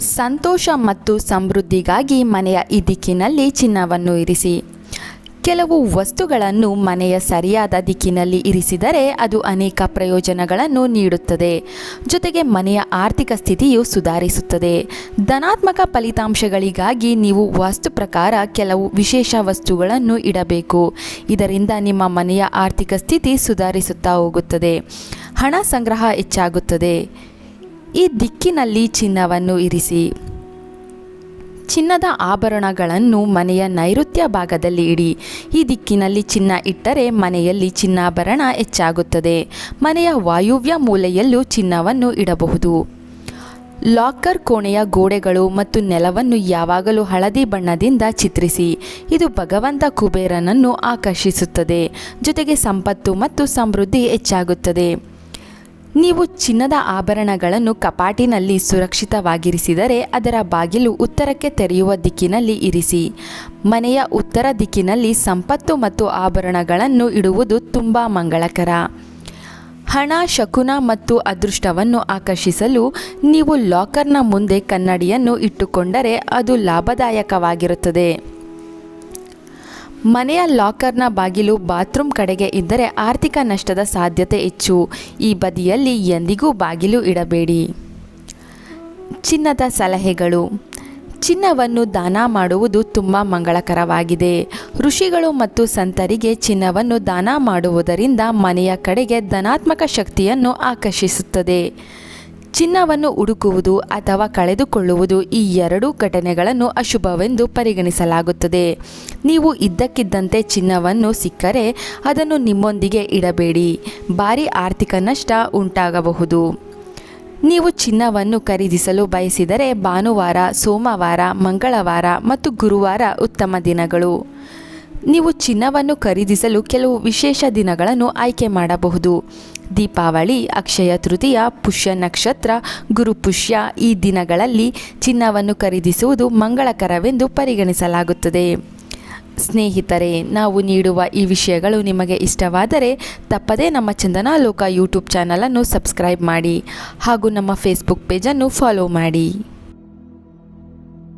ಸಂತೋಷ ಮತ್ತು ಸಮೃದ್ಧಿಗಾಗಿ ಮನೆಯ ಈ ದಿಕ್ಕಿನಲ್ಲಿ ಚಿನ್ನವನ್ನು ಇರಿಸಿ. ಕೆಲವು ವಸ್ತುಗಳನ್ನು ಮನೆಯ ಸರಿಯಾದ ದಿಕ್ಕಿನಲ್ಲಿ ಇರಿಸಿದರೆ ಅದು ಅನೇಕ ಪ್ರಯೋಜನಗಳನ್ನು ನೀಡುತ್ತದೆ. ಜೊತೆಗೆ ಮನೆಯ ಆರ್ಥಿಕ ಸ್ಥಿತಿಯು ಸುಧಾರಿಸುತ್ತದೆ. ಧನಾತ್ಮಕ ಫಲಿತಾಂಶಗಳಿಗಾಗಿ ನೀವು ವಾಸ್ತು ಪ್ರಕಾರ ಕೆಲವು ವಿಶೇಷ ವಸ್ತುಗಳನ್ನು ಇಡಬೇಕು. ಇದರಿಂದ ನಿಮ್ಮ ಮನೆಯ ಆರ್ಥಿಕ ಸ್ಥಿತಿ ಸುಧಾರಿಸುತ್ತಾ ಹೋಗುತ್ತದೆ. ಹಣ ಸಂಗ್ರಹ ಹೆಚ್ಚಾಗುತ್ತದೆ. ಈ ದಿಕ್ಕಿನಲ್ಲಿ ಚಿನ್ನವನ್ನು ಇರಿಸಿ. ಚಿನ್ನದ ಆಭರಣಗಳನ್ನು ಮನೆಯ ನೈಋತ್ಯ ಭಾಗದಲ್ಲಿ ಇಡಿ. ಈ ದಿಕ್ಕಿನಲ್ಲಿ ಚಿನ್ನ ಇಟ್ಟರೆ ಮನೆಯಲ್ಲಿ ಚಿನ್ನಾಭರಣ ಹೆಚ್ಚಾಗುತ್ತದೆ. ಮನೆಯ ವಾಯುವ್ಯ ಮೂಲೆಯಲ್ಲೂ ಚಿನ್ನವನ್ನು ಇಡಬಹುದು. ಲಾಕರ್ ಕೋಣೆಯ ಗೋಡೆಗಳು ಮತ್ತು ನೆಲವನ್ನು ಯಾವಾಗಲೂ ಹಳದಿ ಬಣ್ಣದಿಂದ ಚಿತ್ರಿಸಿ. ಇದು ಭಗವಂತ ಕುಬೇರನನ್ನು ಆಕರ್ಷಿಸುತ್ತದೆ. ಜೊತೆಗೆ ಸಂಪತ್ತು ಮತ್ತು ಸಮೃದ್ಧಿ ಹೆಚ್ಚಾಗುತ್ತದೆ. ನೀವು ಚಿನ್ನದ ಆಭರಣಗಳನ್ನು ಕಪಾಟಿನಲ್ಲಿ ಸುರಕ್ಷಿತವಾಗಿರಿಸಿದರೆ ಅದರ ಬಾಗಿಲು ಉತ್ತರಕ್ಕೆ ತೆರೆಯುವ ದಿಕ್ಕಿನಲ್ಲಿ ಇರಿಸಿ. ಮನೆಯ ಉತ್ತರ ದಿಕ್ಕಿನಲ್ಲಿ ಸಂಪತ್ತು ಮತ್ತು ಆಭರಣಗಳನ್ನು ಇಡುವುದು ತುಂಬ ಮಂಗಳಕರ. ಹಣ, ಶಕುನ ಮತ್ತು ಅದೃಷ್ಟವನ್ನು ಆಕರ್ಷಿಸಲು ನೀವು ಲಾಕರ್ನ ಮುಂದೆ ಕನ್ನಡಿಯನ್ನು ಇಟ್ಟುಕೊಂಡರೆ ಅದು ಲಾಭದಾಯಕವಾಗಿರುತ್ತದೆ. ಮನೆಯ ಲಾಕರ್ನ ಬಾಗಿಲು ಬಾತ್ರೂಮ್ ಕಡೆಗೆ ಇದ್ದರೆ ಆರ್ಥಿಕ ನಷ್ಟದ ಸಾಧ್ಯತೆ ಹೆಚ್ಚು. ಈ ಬದಿಯಲ್ಲಿ ಎಂದಿಗೂ ಬಾಗಿಲು ಇಡಬೇಡಿ. ಚಿನ್ನದ ಸಲಹೆಗಳು. ಚಿನ್ನವನ್ನು ದಾನ ಮಾಡುವುದು ತುಂಬ ಮಂಗಳಕರವಾಗಿದೆ. ಋಷಿಗಳು ಮತ್ತು ಸಂತರಿಗೆ ಚಿನ್ನವನ್ನು ದಾನ ಮಾಡುವುದರಿಂದ ಮನೆಯ ಕಡೆಗೆ ಧನಾತ್ಮಕ ಶಕ್ತಿಯನ್ನು ಆಕರ್ಷಿಸುತ್ತದೆ. ಚಿನ್ನವನ್ನು ಹುಡುಕುವುದು ಅಥವಾ ಕಳೆದುಕೊಳ್ಳುವುದು ಈ ಎರಡೂ ಘಟನೆಗಳನ್ನು ಅಶುಭವೆಂದು ಪರಿಗಣಿಸಲಾಗುತ್ತದೆ. ನೀವು ಇದ್ದಕ್ಕಿದ್ದಂತೆ ಚಿನ್ನವನ್ನು ಸಿಕ್ಕರೆ ಅದನ್ನು ನಿಮ್ಮೊಂದಿಗೆ ಇಡಬೇಡಿ. ಭಾರಿ ಆರ್ಥಿಕ ನಷ್ಟ ಉಂಟಾಗಬಹುದು. ನೀವು ಚಿನ್ನವನ್ನು ಖರೀದಿಸಲು ಬಯಸಿದರೆ ಭಾನುವಾರ, ಸೋಮವಾರ, ಮಂಗಳವಾರ ಮತ್ತು ಗುರುವಾರ ಉತ್ತಮ ದಿನಗಳು. ನೀವು ಚಿನ್ನವನ್ನು ಖರೀದಿಸಲು ಕೆಲವು ವಿಶೇಷ ದಿನಗಳನ್ನು ಆಯ್ಕೆ ಮಾಡಬಹುದು. ದೀಪಾವಳಿ, ಅಕ್ಷಯ ತೃತೀಯ, ಪುಷ್ಯ ನಕ್ಷತ್ರ ಗುರುಪುಷ್ಯ ಈ ದಿನಗಳಲ್ಲಿ ಚಿನ್ನವನ್ನು ಖರೀದಿಸುವುದು ಮಂಗಳಕರವೆಂದು ಪರಿಗಣಿಸಲಾಗುತ್ತದೆ. ಸ್ನೇಹಿತರೆ, ನಾವು ನೀಡುವ ಈ ವಿಷಯಗಳು ನಿಮಗೆ ಇಷ್ಟವಾದರೆ ತಪ್ಪದೇ ನಮ್ಮ ಚಂದನಾ ಲೋಕ ಯೂಟ್ಯೂಬ್ ಚಾನಲನ್ನು ಸಬ್ಸ್ಕ್ರೈಬ್ ಮಾಡಿ ಹಾಗೂ ನಮ್ಮ ಫೇಸ್ಬುಕ್ ಪೇಜನ್ನು ಫಾಲೋ ಮಾಡಿ.